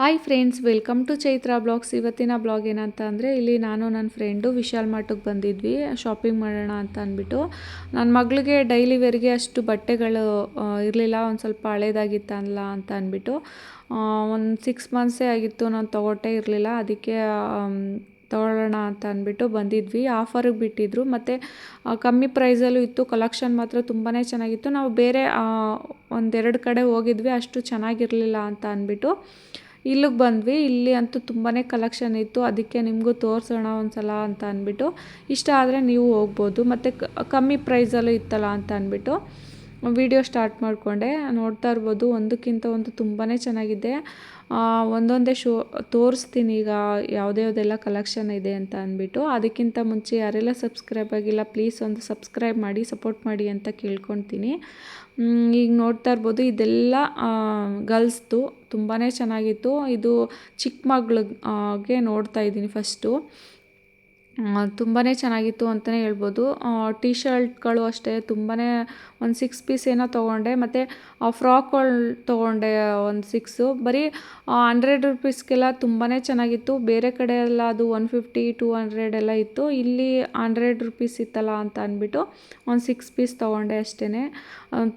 Hi friends welcome to Chaitra blogs ಇವತ್ತಿನ blog ಏನಂತ ಅಂದರೆ ಇಲ್ಲಿ ನಾನು ನನ್ನ ಫ್ರೆಂಡು ವಿಶಾಲ್ ಮಾರ್ಟಿಗೆ ಬಂದಿದ್ವಿ ಶಾಪಿಂಗ್ ಮಾಡೋಣ ಅಂತ ಅಂದ್ಬಿಟ್ಟು. ನನ್ನ ಮಗಳಿಗೆ ಡೈಲಿ ವೇರ್ಗೆ ಅಷ್ಟು ಬಟ್ಟೆಗಳು ಇರಲಿಲ್ಲ, ಒಂದು ಸ್ವಲ್ಪ ಹಳೇದಾಗಿತ್ತಲ್ಲ ಅಂತ ಅಂದ್ಬಿಟ್ಟು. ಒಂದು ಸಿಕ್ಸ್ ಮಂತ್ಸೇ ಆಗಿತ್ತು, ನಾನು ತೊಗೊಟ್ಟೇ ಇರಲಿಲ್ಲ, ಅದಕ್ಕೆ ತೊಗೊಳ್ಳೋಣ ಅಂತ ಅಂದ್ಬಿಟ್ಟು ಬಂದಿದ್ವಿ. ಆಫರಿಗೆ ಬಿಟ್ಟಿದ್ರು, ಮತ್ತು ಕಮ್ಮಿ ಪ್ರೈಸಲ್ಲೂ ಇತ್ತು ಕಲೆಕ್ಷನ್ ಮಾತ್ರ ತುಂಬಾ ಚೆನ್ನಾಗಿತ್ತು. ನಾವು ಬೇರೆ ಒಂದೆರಡು ಕಡೆ ಹೋಗಿದ್ವಿ, ಅಷ್ಟು ಚೆನ್ನಾಗಿರಲಿಲ್ಲ ಅಂತ ಅಂದ್ಬಿಟ್ಟು. ಇಲ್ಲಿಗೆ ಬಂದ್ವಿ. ಇಲ್ಲಿ ಅಂತೂ ತುಂಬಾ ಕಲೆಕ್ಷನ್ ಇತ್ತು. ಅದಕ್ಕೆ ನಿಮಗೂ ತೋರಿಸೋಣ ಒಂದು ಸಲ ಅಂತ ಅಂದ್ಬಿಟ್ಟು. ಇಷ್ಟ ಆದರೆ ನೀವು ಹೋಗ್ಬೋದು. ಮತ್ತು ಕಮ್ಮಿ ಪ್ರೈಸಲ್ಲೂ ಇತ್ತಲ್ಲ ಅಂತ ಅಂದ್ಬಿಟ್ಟು. ವಿಡಿಯೋ ಸ್ಟಾರ್ಟ್ ಮಾಡಿಕೊಂಡೆ. ನೋಡ್ತಾ ಇರ್ಬೋದು. ಒಂದಕ್ಕಿಂತ ಒಂದು ತುಂಬಾ ಚೆನ್ನಾಗಿದೆ. ಒಂದೊಂದೇ ಶೋ, ತೋರಿಸ್ತೀನಿ ಈಗ ಯಾವುದೇ ಯಾವುದೆಲ್ಲ ಕಲೆಕ್ಷನ್ ಇದೆ ಅಂತ ಅಂದ್ಬಿಟ್ಟು. ಅದಕ್ಕಿಂತ ಮುಂಚೆ ಯಾರೆಲ್ಲ ಸಬ್ಸ್ಕ್ರೈಬ್ ಆಗಿಲ್ಲ ಪ್ಲೀಸ್ ಒಂದು ಸಬ್ಸ್ಕ್ರೈಬ್ ಮಾಡಿ ಸಪೋರ್ಟ್ ಮಾಡಿ ಅಂತ ಕೇಳ್ಕೊತೀನಿ ಈಗ ನೋಡ್ತಾ ಇರ್ಬೋದು, ಇದೆಲ್ಲ ಗರ್ಲ್ಸ್ದು ತುಂಬಾ ಚೆನ್ನಾಗಿತ್ತು. ಇದು ಚಿಕ್ಕ ಮಗಳಿಗೆ ನೋಡ್ತಾ ಇದ್ದೀನಿ ಫಸ್ಟು ತುಂಬಾ ಚೆನ್ನಾಗಿತ್ತು ಅಂತಲೇ ಹೇಳ್ಬೋದು. ಟೀ ಶರ್ಟ್ಗಳು ಅಷ್ಟೇ ತುಂಬಾ ಒಂದು ಸಿಕ್ಸ್ ಪೀಸ್ ಏನೋ ತೊಗೊಂಡೆ. ಮತ್ತು ಫ್ರಾಕ್ಗಳು ತೊಗೊಂಡೆ ಒಂದು ಸಿಕ್ಸು ಬರೀ ಹಂಡ್ರೆಡ್ ರುಪೀಸ್ಗೆಲ್ಲ ತುಂಬಾ ಚೆನ್ನಾಗಿತ್ತು. ಬೇರೆ ಕಡೆ ಎಲ್ಲ ಅದು ಒನ್ ಫಿಫ್ಟಿ ಟೂ ಹಂಡ್ರೆಡ್ ಎಲ್ಲ ಇತ್ತು. ಇಲ್ಲಿ ಹಂಡ್ರೆಡ್ ರುಪೀಸ್ ಇತ್ತಲ್ಲ ಅಂತ ಅಂದ್ಬಿಟ್ಟು ಒಂದು ಸಿಕ್ಸ್ ಪೀಸ್ ತೊಗೊಂಡೆ ಅಷ್ಟೇ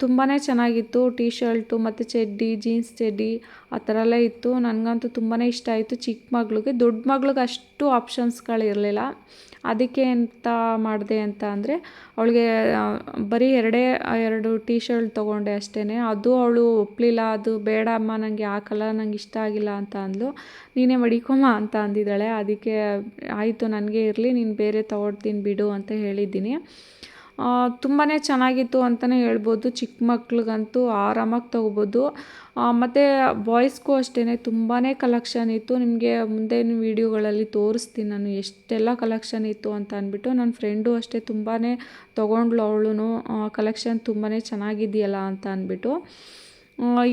ತುಂಬಾ ಚೆನ್ನಾಗಿತ್ತು. ಟೀ ಶರ್ಟು ಮತ್ತು ಚಡ್ಡಿ ಜೀನ್ಸ್ ಚಡ್ಡಿ, ಆ ಥರ ಎಲ್ಲ ಇತ್ತು. ನನಗಂತೂ ತುಂಬಾ ಇಷ್ಟ ಆಯಿತು ಚಿಕ್ಕ ಮಗಳಿಗೆ. ದೊಡ್ಡ ಮಗ್ಳಿಗೆ ಅಷ್ಟು ಆಪ್ಷನ್ಸ್ಗಳಿರಲಿಲ್ಲ ಅದಕ್ಕೆ ಎಂತ ಮಾಡಿದೆ ಅಂತ ಅಂದರೆ, ಅವಳಿಗೆ ಬರೀ ಎರಡೇ ಎರಡು ಟೀ ಶರ್ಟ್ ತೊಗೊಂಡೆ ಅಷ್ಟೇ ಅದು ಅವಳು ಒಪ್ಪಲಿಲ್ಲ ಅದು ಬೇಡ ಅಮ್ಮ ನನಗೆ ಆ ಕಲರ್ ನಂಗೆ ಇಷ್ಟ ಆಗಿಲ್ಲ ಅಂತ ಅಂದಳು ನೀನೇ ಮಡಿಕೊಮ್ಮ ಅಂತ ಅಂದಿದ್ದಾಳೆ. ಅದಕ್ಕೆ, ಆಯಿತು, ನನಗೆ ಇರಲಿ, ನೀನು ಬೇರೆ ತೊಗೊಳ್ತೀನಿ ಬಿಡು ಅಂತ ಹೇಳಿದ್ದೀನಿ. ತುಂಬಾ ಚೆನ್ನಾಗಿತ್ತು ಅಂತಲೇ ಹೇಳ್ಬೋದು. ಚಿಕ್ಕ ಮಕ್ಳಿಗಂತೂ ಆರಾಮಾಗಿ ತೊಗೋಬೋದು. ಮತ್ತು ಬಾಯ್ಸ್ಗೂ ಅಷ್ಟೇ ತುಂಬಾ ಕಲೆಕ್ಷನ್ ಇತ್ತು. ನಿಮಗೆ ಮುಂದೆ ವೀಡಿಯೋಗಳಲ್ಲಿ ತೋರಿಸ್ತೀನಿ ನಾನು ಎಷ್ಟೆಲ್ಲ ಕಲೆಕ್ಷನ್ ಇತ್ತು ಅಂತ ಅಂದ್ಬಿಟ್ಟು. ನನ್ನ ಫ್ರೆಂಡು ಅಷ್ಟೇ ತುಂಬಾ ತೊಗೊಂಡ್ಳು ಅವಳು ಕಲೆಕ್ಷನ್ ತುಂಬಾ ಚೆನ್ನಾಗಿದೆಯಲ್ಲ ಅಂತ ಅಂದ್ಬಿಟ್ಟು.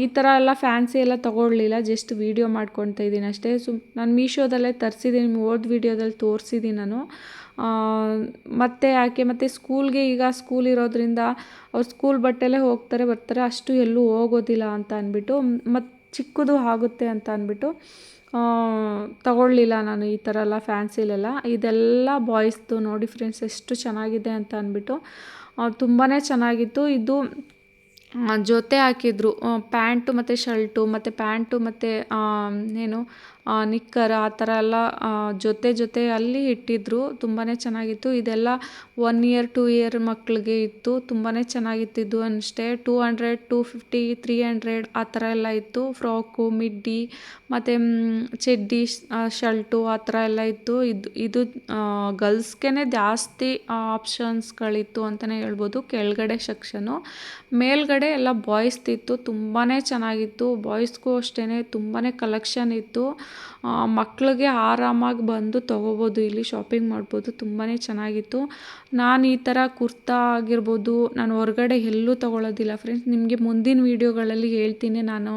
ಈ ಥರ ಎಲ್ಲ ಫ್ಯಾನ್ಸಿ ಎಲ್ಲ ತೊಗೊಳ್ಲಿಲ್ಲ ಜಸ್ಟ್ ವೀಡಿಯೋ ಮಾಡ್ಕೊತಾ ಇದ್ದೀನಿ ಅಷ್ಟೇ. ಸುಮ್, ನಾನು ಮೀಶೋದಲ್ಲೇ ತರಿಸಿದ್ದೀನಿ. ಓದ್ ವೀಡಿಯೋದಲ್ಲಿ ತೋರಿಸಿದ್ದೀನಿ ನಾನು. ಮತ್ತು ಯಾಕೆ ಮತ್ತು ಸ್ಕೂಲ್ಗೆ ಈಗ ಸ್ಕೂಲ್ ಇರೋದ್ರಿಂದ ಅವ್ರು ಸ್ಕೂಲ್ ಬಟ್ಟೆಲೇ ಹೋಗ್ತಾರೆ, ಬರ್ತಾರೆ, ಅಷ್ಟು ಎಲ್ಲೂ ಹೋಗೋದಿಲ್ಲ ಅಂತ ಅಂದ್ಬಿಟ್ಟು ಮತ್ತು ಚಿಕ್ಕದು ಆಗುತ್ತೆ ಅಂತ ಅಂದ್ಬಿಟ್ಟು ತಗೊಳ್ಳಿಲ್ಲ ನಾನು ಈ ಥರ ಎಲ್ಲ ಫ್ಯಾನ್ಸಿಲೆಲ್ಲ. ಇದೆಲ್ಲ ಬಾಯ್ಸ್ದು ನೋಡಿ ಫ್ರೆಂಡ್ಸ್ ಎಷ್ಟು ಚೆನ್ನಾಗಿದೆ ಅಂತ ಅಂದ್ಬಿಟ್ಟು ತುಂಬಾ ಚೆನ್ನಾಗಿತ್ತು. ಇದು ಜೊತೆ ಹಾಕಿದ್ರು ಪ್ಯಾಂಟು ಮತ್ತು ಶರ್ಟು, ಮತ್ತು ಪ್ಯಾಂಟು ಮತ್ತು ಏನು ನಿಕ್ಕರ್, ಆ ಥರ ಎಲ್ಲ ಜೊತೆ ಜೊತೆ ಅಲ್ಲಿ ಇಟ್ಟಿದ್ರು. ತುಂಬಾ ಚೆನ್ನಾಗಿತ್ತು. ಇದೆಲ್ಲ ಒನ್ ಇಯರ್ ಟೂ ಇಯರ್ ಮಕ್ಕಳಿಗೆ ಇತ್ತು. ತುಂಬಾ ಚೆನ್ನಾಗಿತ್ತಿದ್ದು ಅಷ್ಟೇ two hundred two fifty three hundred ಆ ಥರ ಎಲ್ಲ ಇತ್ತು. ಫ್ರಾಕು, ಮಿಡ್ಡಿ, ಮತ್ತು ಚಡ್ಡಿ ಶರ್ಟು ಆ ಥರ ಎಲ್ಲ ಇತ್ತು. ಇದು ಇದು ಗರ್ಲ್ಸ್ಗೇ ಜಾಸ್ತಿ ಆಪ್ಷನ್ಸ್ಗಳಿತ್ತು ಅಂತಲೇ ಹೇಳ್ಬೋದು. ಕೆಳಗಡೆ ಸೆಕ್ಷನು. ಮೇಲ್ಗಡೆ ಎಲ್ಲ ಬಾಯ್ಸ್ದಿತ್ತು. ತುಂಬಾ ಚೆನ್ನಾಗಿತ್ತು. ಬಾಯ್ಸ್ಗೂ ಅಷ್ಟೇ ತುಂಬಾ ಕಲೆಕ್ಷನ್ ಇತ್ತು. ಮಕ್ಕಳಿಗೆ ಆರಾಮಾಗಿ ಬಂದು ತೊಗೋಬೋದು, ಇಲ್ಲಿ ಶಾಪಿಂಗ್ ಮಾಡ್ಬೋದು ತುಂಬಾ ಚೆನ್ನಾಗಿತ್ತು. ನಾನು ಈ ಥರ ಕುರ್ತಾ ಆಗಿರ್ಬೋದು, ನಾನು ಹೊರಗಡೆ ಎಲ್ಲೂ ತೊಗೊಳೋದಿಲ್ಲ. ಫ್ರೆಂಡ್ಸ್ ನಿಮಗೆ ಮುಂದಿನ ವೀಡಿಯೋಗಳಲ್ಲಿ ಹೇಳ್ತೀನಿ ನಾನು.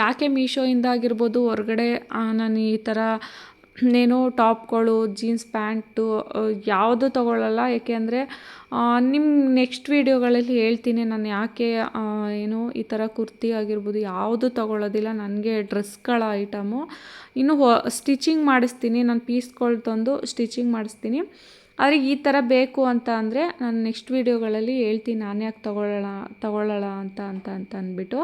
ಯಾಕೆ ಮೀಶೋಯಿಂದ ಆಗಿರ್ಬೋದು, ಹೊರಗಡೆ ನಾನು ಈ ಥರ ಏನು ಟಾಪ್ಗಳು, ಜೀನ್ಸ್, ಪ್ಯಾಂಟು ಯಾವುದು ತೊಗೊಳ್ಳಲ್ಲ ಏಕೆ ಅಂದರೆ ನಿಮ್ಮ ನೆಕ್ಸ್ಟ್ ವೀಡಿಯೋಗಳಲ್ಲಿ ಹೇಳ್ತೀನಿ ನಾನು ಯಾಕೆ ಏನು ಈ ಥರ ಕುರ್ತಿ ಆಗಿರ್ಬೋದು ಯಾವುದು ತೊಗೊಳ್ಳೋದಿಲ್ಲ ನನಗೆ ಡ್ರೆಸ್ಗಳ ಐಟಮು. ಇನ್ನು ಸ್ಟಿಚಿಂಗ್ ಮಾಡಿಸ್ತೀನಿ. ನಾನು ಪೀಸ್ಗಳು ತಂದು ಸ್ಟಿಚಿಂಗ್ ಮಾಡಿಸ್ತೀನಿ. ಆದರೆ ಈ ಥರ ಬೇಕು ಅಂತ ಅಂದರೆ ನಾನು ನೆಕ್ಸ್ಟ್ ವೀಡಿಯೋಗಳಲ್ಲಿ ಹೇಳ್ತೀನಿ, ನಾನು ಯಾಕೆ ತೊಗೊಳ್ಳೋಣ ತೊಗೊಳ್ಳೋಣ ಅಂತ ಅಂತ ಅಂತ ಅಂದ್ಬಿಟ್ಟು.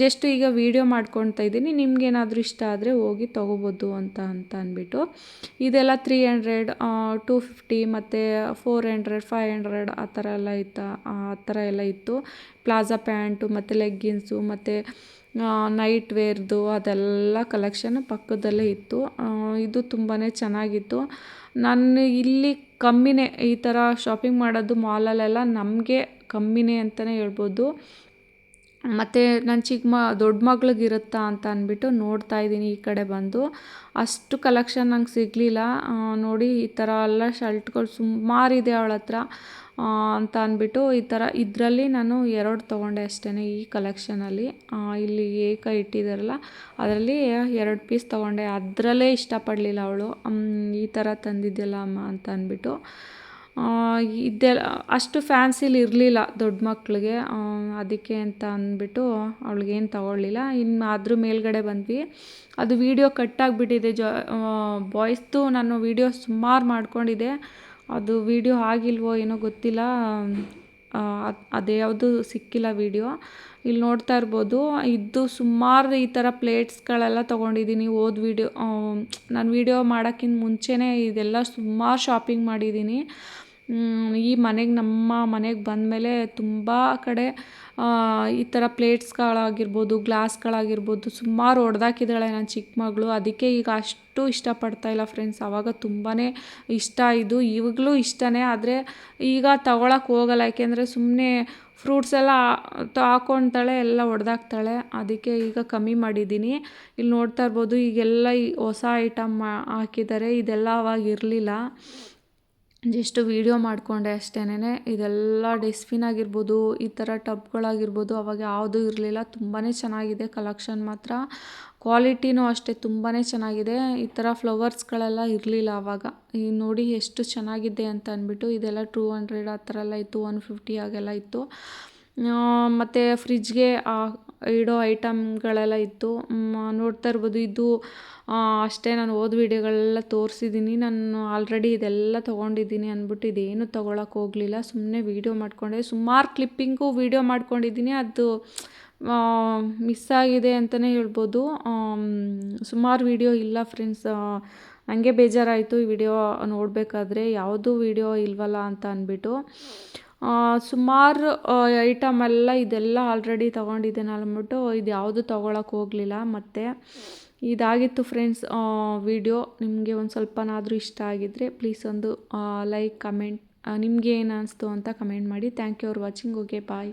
ಜಸ್ಟ್ ಈಗ ವೀಡಿಯೋ ಮಾಡ್ಕೊಳ್ತಾ ಇದ್ದೀನಿ, ನಿಮ್ಗೇನಾದರೂ ಇಷ್ಟ ಆದರೆ ಹೋಗಿ ತೊಗೋಬೋದು ಅಂತ ಅಂತ ಅಂದ್ಬಿಟ್ಟು. ಇದೆಲ್ಲ ತ್ರೀ ಹಂಡ್ರೆಡ್ ಟೂ ಫಿಫ್ಟಿ ಮತ್ತು ಫೋರ್ ಹಂಡ್ರೆಡ್ ಫೈವ್ ಹಂಡ್ರೆಡ್ ಆ ಥರ ಎಲ್ಲ ಇತ್ತು, ಆ ಥರ ಎಲ್ಲ ಇತ್ತು. ಪ್ಲಾಜಾ ಪ್ಯಾಂಟು ಮತ್ತು ಲೆಗ್ಗಿನ್ಸು ಮತ್ತು ನೈಟ್ ವೇರ್ದು ಅದೆಲ್ಲ ಕಲೆಕ್ಷನ್ ಪಕ್ಕದಲ್ಲೇ ಇತ್ತು. ಇದು ತುಂಬಾ ಚೆನ್ನಾಗಿತ್ತು. ನಾನು ಇಲ್ಲಿ ಕಮ್ಮಿನೇ ಈ ಥರ ಶಾಪಿಂಗ್ ಮಾಡೋದು ಮಾಲಲ್ಲೆಲ್ಲ ನಮಗೆ ಕಮ್ಮಿನೇ ಅಂತಲೇ ಹೇಳ್ಬೋದು. ಮತ್ತು ನನ್ನ ಚಿಕ್ಕ ಮ ದೊಡ್ಡ ಮಗ್ಳಿಗಿರುತ್ತಾ ಅಂತ ಅಂದ್ಬಿಟ್ಟು ನೋಡ್ತಾ ಇದ್ದೀನಿ ಈ ಕಡೆ ಬಂದು. ಅಷ್ಟು ಕಲೆಕ್ಷನ್ ನಂಗೆ ಸಿಗಲಿಲ್ಲ. ನೋಡಿ ಈ ಥರ ಎಲ್ಲ ಶರ್ಟ್ಗಳು ಸುಮಾರಿದೆ ಅವಳ ಹತ್ರ ಅಂತ ಅಂದ್ಬಿಟ್ಟು ಈ ಥರ ಇದರಲ್ಲಿ ನಾನು ಎರಡು ತೊಗೊಂಡೆ ಅಷ್ಟೇ ಈ ಕಲೆಕ್ಷನಲ್ಲಿ ಇಲ್ಲಿ ಏಕ ಇಟ್ಟಿದ್ದಾರಲ್ಲ ಅದರಲ್ಲಿ ಎರಡು ಪೀಸ್ ತೊಗೊಂಡೆ. ಅದರಲ್ಲೇ ಇಷ್ಟಪಡಲಿಲ್ಲ ಅವಳು. ಈ ಥರ ತಂದಿದ್ಯಲ್ಲ ಅಮ್ಮ ಅಂತ ಅಂದ್ಬಿಟ್ಟು ಇದೆಲ್ಲ ಅಷ್ಟು ಫ್ಯಾನ್ಸಿಲಿ ಇರಲಿಲ್ಲ ದೊಡ್ಡ ಮಕ್ಕಳಿಗೆ ಅದಕ್ಕೆ ಅಂತ ಅಂದ್ಬಿಟ್ಟು ಅವಳಿಗೇನು ತಗೊಳ್ಳಿಲ್ಲ. ಇನ್ನು ಅದ್ರ ಮೇಲ್ಗಡೆ ಬಂದ್ವಿ. ಅದು ವೀಡಿಯೋ ಕಟ್ಟಾಗಿಬಿಟ್ಟಿದೆ ಜೊ ಬಾಯ್ಸ್ದು ನಾನು ವೀಡಿಯೋ ಸುಮಾರು ಮಾಡ್ಕೊಂಡಿದ್ದೆ. ಅದು ವೀಡಿಯೋ ಆಗಿಲ್ವೋ ಏನೋ ಗೊತ್ತಿಲ್ಲ. ಅದು ಅದ್ಯಾವುದು ಸಿಕ್ಕಿಲ್ಲ ವೀಡಿಯೋ ಇಲ್ಲಿ ನೋಡ್ತಾ ಇರ್ಬೋದು. ಇದು ಸುಮಾರು ಈ ಥರ ಪ್ಲೇಟ್ಸ್ಗಳೆಲ್ಲ ತೊಗೊಂಡಿದ್ದೀನಿ ಓದ್ ವೀಡಿಯೋ ನಾನು ವೀಡಿಯೋ ಮಾಡೋಕ್ಕಿಂತ ಮುಂಚೆನೇ ಇದೆಲ್ಲ ಸುಮಾರು ಶಾಪಿಂಗ್ ಮಾಡಿದ್ದೀನಿ. ಈ ಮನೆಗೆ ನಮ್ಮ ಮನೆಗೆ ಬಂದಮೇಲೆ ತುಂಬ ಕಡೆ ಈ ಥರ ಪ್ಲೇಟ್ಸ್ಗಳಾಗಿರ್ಬೋದು, ಗ್ಲಾಸ್ಗಳಾಗಿರ್ಬೋದು ಸುಮಾರು ಹೊಡೆದಾಕಿದ್ದಾಳೆ ನನ್ನ ಚಿಕ್ಕ ಮಗಳು. ಅದಕ್ಕೆ ಈಗ ಅಷ್ಟು ಇಷ್ಟಪಡ್ತಾ ಇಲ್ಲ ಫ್ರೆಂಡ್ಸ್ ಆವಾಗ ತುಂಬಾ ಇಷ್ಟ ಇದು ಇವಾಗಲೂ ಇಷ್ಟನೇ. ಆದರೆ ಈಗ ತಗೊಳಕ್ಕೆ ಹೋಗಲ್ಲ. ಯಾಕೆಂದರೆ ಸುಮ್ಮನೆ ಫ್ರೂಟ್ಸ್ ಎಲ್ಲ ಹಾಕೊತಾಳೆ, ಎಲ್ಲ ಹೊಡೆದಾಕ್ತಾಳೆ ಅದಕ್ಕೆ ಈಗ ಕಮ್ಮಿ ಮಾಡಿದ್ದೀನಿ. ಇಲ್ಲಿ ನೋಡ್ತಾ ಇರ್ಬೋದು, ಈಗೆಲ್ಲ ಹೊಸ ಐಟಮ್ ಹಾಕಿದ್ದಾರೆ. ಇದೆಲ್ಲ ಅವಾಗ ಇರಲಿಲ್ಲ. ಜಸ್ಟ್ ವೀಡಿಯೋ ಮಾಡಿಕೊಂಡೆ ಅಷ್ಟೇನೆ ಇದೆಲ್ಲ ಡಸ್ಟ್ಬಿನ್ ಆಗಿರ್ಬೋದು, ಈ ಥರ ಟಬ್ಗಳಾಗಿರ್ಬೋದು, ಅವಾಗ ಯಾವುದೂ ಇರಲಿಲ್ಲ. ತುಂಬಾ ಚೆನ್ನಾಗಿದೆ ಕಲೆಕ್ಷನ್ ಮಾತ್ರ. ಕ್ವಾಲಿಟಿನೂ ಅಷ್ಟೇ ತುಂಬಾ ಚೆನ್ನಾಗಿದೆ. ಈ ಥರ ಫ್ಲವರ್ಸ್ಗಳೆಲ್ಲ ಇರಲಿಲ್ಲ ಆವಾಗ ಈಗ ನೋಡಿ ಎಷ್ಟು ಚೆನ್ನಾಗಿದೆ ಅಂತ ಅಂದ್ಬಿಟ್ಟು ಇದೆಲ್ಲ ಟೂ ಹಂಡ್ರೆಡ್ ಆ ಥರ ಎಲ್ಲ ಇತ್ತು, ಒನ್ ಫಿಫ್ಟಿ ಹಾಗೆಲ್ಲ ಇತ್ತು. ಮತ್ತು ಫ್ರಿಜ್ಗೆ ಇಡೋ ಐಟಮ್ಗಳೆಲ್ಲ ಇತ್ತು. ನೋಡ್ತಾ ಇರ್ಬೋದು. ಇದು ಅಷ್ಟೇ ನಾನು ಓದ್ ವೀಡಿಯೋಗಳೆಲ್ಲ ತೋರಿಸಿದ್ದೀನಿ ನಾನು ಆಲ್ರೆಡಿ ಇದೆಲ್ಲ ತೊಗೊಂಡಿದ್ದೀನಿ ಅಂದ್ಬಿಟ್ಟು ಇದೇನು ತೊಗೊಳಕ್ಕೆ ಹೋಗಲಿಲ್ಲ. ಸುಮ್ಮನೆ ವೀಡಿಯೋ ಮಾಡಿಕೊಂಡೆ. ಸುಮಾರು ಕ್ಲಿಪ್ಪಿಂಗು ವೀಡಿಯೋ ಮಾಡ್ಕೊಂಡಿದ್ದೀನಿ ಅದು ಮಿಸ್ ಆಗಿದೆ ಅಂತಲೇ ಹೇಳ್ಬೋದು. ಸುಮಾರು ವೀಡಿಯೋ ಇಲ್ಲ ಫ್ರೆಂಡ್ಸ್ ನನಗೆ ಬೇಜಾರಾಯಿತು ಈ ವಿಡಿಯೋ ನೋಡಬೇಕಾದ್ರೆ. ಯಾವುದೂ ವೀಡಿಯೋ ಇಲ್ವಲ್ಲ ಅಂತ ಅಂದ್ಬಿಟ್ಟು. ಸುಮಾರು ಐಟಮ್ ಎಲ್ಲ ಇದೆಲ್ಲ ಆಲ್ರೆಡಿ ತೊಗೊಂಡಿದ್ದೇನೆ ಅಂದ್ಬಿಟ್ಟು ಇದು ಯಾವುದು ತೊಗೊಳಕ್ಕೆ ಹೋಗಲಿಲ್ಲ. ಮತ್ತು ಇದಾಗಿತ್ತು ಫ್ರೆಂಡ್ಸ್ ವಿಡಿಯೋ ನಿಮಗೆ ಒಂದು ಸ್ವಲ್ಪನಾದರೂ ಇಷ್ಟ ಆಗಿದ್ದರೆ ಪ್ಲೀಸ್ ಒಂದು ಲೈಕ್ ಕಮೆಂಟ್ ನಿಮಗೆ ಏನು ಅನಿಸ್ತು ಅಂತ ಕಮೆಂಟ್ ಮಾಡಿ. Thank you for watching okay bye